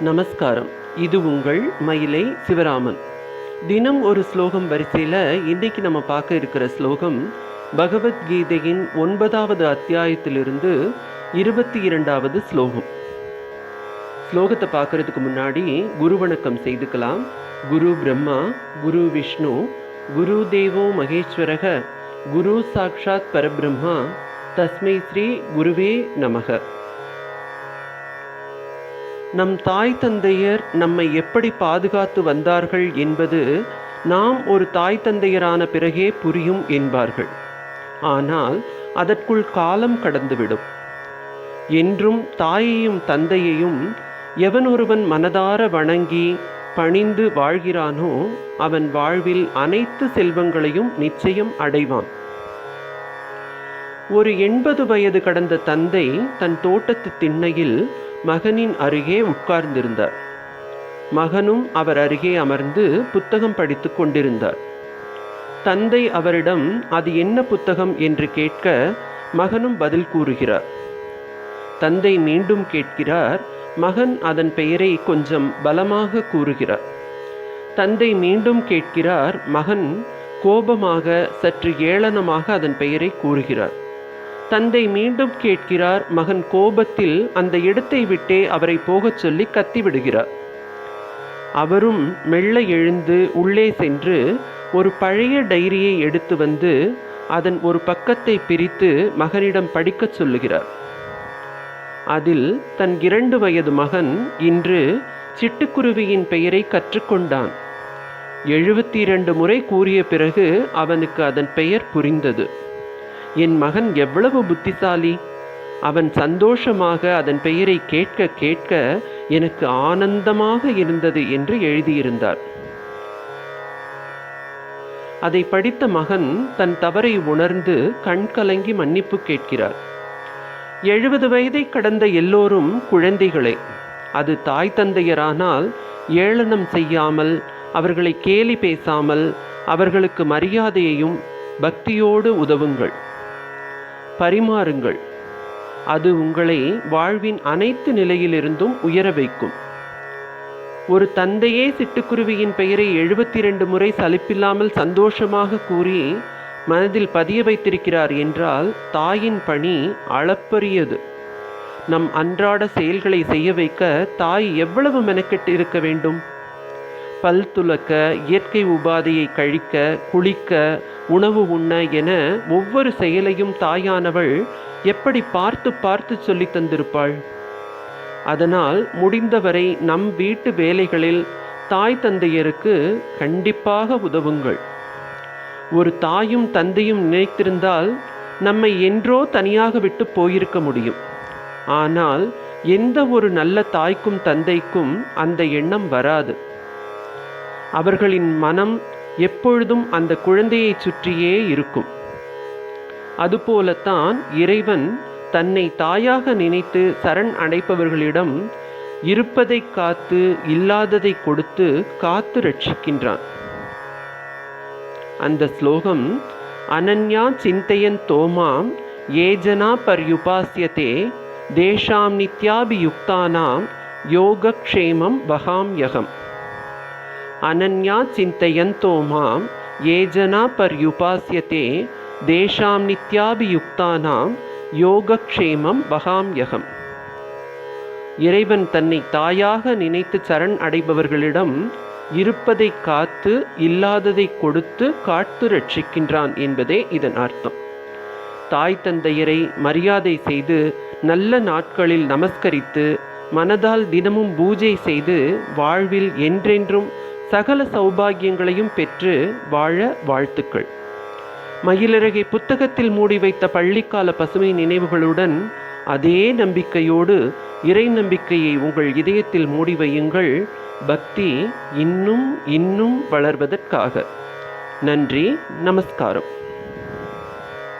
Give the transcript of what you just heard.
நமஸ்காரம். இது உங்கள் மயிலை சிவராமன். தினம் ஒரு ஸ்லோகம் வரிசையில் இன்றைக்கு நம்ம பார்க்க இருக்கிற ஸ்லோகம் பகவத்கீதையின் ஒன்பதாவது அத்தியாயத்திலிருந்து இருபத்தி இரண்டாவது ஸ்லோகம். ஸ்லோகத்தை பார்க்கறதுக்கு முன்னாடி குரு வணக்கம் செய்துக்கலாம். குரு பிரம்மா குரு விஷ்ணு குரு தேவோ மகேஸ்வரக குரு சாக்ஷாத் பரபிரம்மா தஸ்மை ஸ்ரீ குருவே நமக. நம் தாய் தந்தையர் நம்மை எப்படி பாதுகாத்து வந்தார்கள் என்பது நாம் ஒரு தாய் தந்தையரான பிறகே புரியும் என்பார்கள். ஆனால் அதற்குள் காலம் கடந்துவிடும். என்றும் தாயையும் தந்தையையும் எவன் ஒருவன் மனதார வணங்கி பணிந்து வாழ்கிறானோ அவன் வாழ்வில் அனைத்து செல்வங்களையும் நிச்சயம் அடைவான். ஒரு எண்பது வயது கடந்த தந்தை தன் தோட்டத்து திண்ணையில் மகனின் அருகே உட்கார்ந்திருந்தார். மகனும் அவர் அருகே அமர்ந்து புத்தகம் படித்துக் கொண்டிருந்தார். தந்தை அவரிடம் அது என்ன புத்தகம்? என்று கேட்க மகனும் பதில் கூறுகிறார். தந்தை மீண்டும் கேட்கிறார் மகன் அதன் பெயரை கொஞ்சம் பலமாக கூறுகிறார். தந்தை மீண்டும் கேட்கிறார் மகன் கோபமாக சற்று ஏளனமாக அதன் பெயரை கூறுகிறார். தந்தை மீண்டும் கேட்கிறார் மகன் கோபத்தில் அந்த இடத்தை விட்டே அவரை போகச் சொல்லி கத்திவிடுகிறார். அவரும் மெல்ல எழுந்து உள்ளே சென்று ஒரு பழைய டைரியை எடுத்து வந்து அதன் ஒரு பக்கத்தை பிரித்து மகனிடம் படிக்கச் சொல்லுகிறார். அதில் தன் இரண்டு வயது மகன் இன்று சிட்டுக்குருவியின் பெயரை கற்றுக்கொண்டான். எழுபத்தி இரண்டு முறை கூறிய பிறகு அவனுக்கு அதன் பெயர் புரிந்தது. என் மகன் எவ்வளவு புத்திசாலி? அவன் சந்தோஷமாக அதன் பெயரை கேட்க கேட்க எனக்கு ஆனந்தமாக இருந்தது என்று எழுதியிருந்தார். அதை படித்த மகன் தன் தவறை உணர்ந்து கண் கலங்கி மன்னிப்பு கேட்கிறார். எழுபது வயதை கடந்த எல்லோரும் குழந்தைகளே அது தாய் தந்தையரானால் ஏளனம் செய்யாமல் அவர்களை கேலி பேசாமல் அவர்களுக்கு மரியாதையையும் பக்தியோடு உதவுங்கள். பரிமாறுங்கள். அது உங்களை வாழ்வின் அனைத்து நிலையிலிருந்தும் உயர வைக்கும். ஒரு தந்தையே சிட்டுக்குருவியின் பெயரை எழுபத்தி இரண்டு முறை சலிப்பில்லாமல் சந்தோஷமாக கூறி மனதில் பதிய வைத்திருக்கிறார் என்றால் தாயின் பணி அளப்பரியது. நம் அன்றாட செயல்களை செய்ய வைக்க தாய் எவ்வளவு மெனக்கெட்டு இருக்க வேண்டும்? பல் துலக்க இயற்கை உபாதையை கழிக்க குளிக்க உணவு உண்ண என ஒவ்வொரு செயலையும் தாயானவள் எப்படி பார்த்து பார்த்து சொல்லி தந்திருப்பாள்? அதனால் முடிந்தவரை நம் வீட்டு வேலைகளில் தாய் தந்தையருக்கு கண்டிப்பாக உதவுங்கள். ஒரு தாயும் தந்தையும் நினைத்திருந்தால் நம்மை என்றோ தனியாக விட்டு போயிருக்க முடியும். ஆனால் எந்த ஒரு நல்ல தாய்க்கும் தந்தைக்கும் அந்த எண்ணம் வராது. அவர்களின் மனம் எப்பொழுதும் அந்த குழந்தையை சுற்றியே இருக்கும். அதுபோலத்தான் இறைவன் தன்னை தாயாக நினைத்து சரண் அடைப்பவர்களிடம் இருப்பதை காத்து இல்லாததை கொடுத்து காத்து ரட்சிக்கின்றான். அந்த ஸ்லோகம் அனன்யா சிந்தையன் தோமாம் ஏஜனா பர்யுபாசியதே தேஷாம் நித்யாபியுக்தானாம் யோகக்ஷேமம் வகாம்யகம் அனன்யா சிந்தையந்தோ மாம் ஏஜனா பர்யுபாசியதே தேஷாம் நித்யாபியுக்தானாம் யோகக்ஷேமம் வகாம்யகம் இறைவன் தன்னை தாயாக நினைத்து சரண் அடைபவர்களிடம் இருப்பதை காத்து இல்லாததை கொடுத்து காத்து ரட்சிக்கின்றான் என்பதே இதன் அர்த்தம். தாய் தந்தையரை மரியாதை செய்து நல்ல நாட்களில் நமஸ்கரித்து மனதால் தினமும் பூஜை செய்து வாழ்வில் என்றென்றும் சகல சௌபாகியங்களையும் பெற்று வாழ வாழ்த்துக்கள். மயிலிறகை புத்தகத்தில் மூடி வைத்த பள்ளிக்கால பசுமை நினைவுகளுடன் அதே நம்பிக்கையோடு இறை நம்பிக்கையை உங்கள் இதயத்தில் மூடி வையுங்கள். பக்தி இன்னும் இன்னும் வளர்வதற்காக. நன்றி நமஸ்காரம்.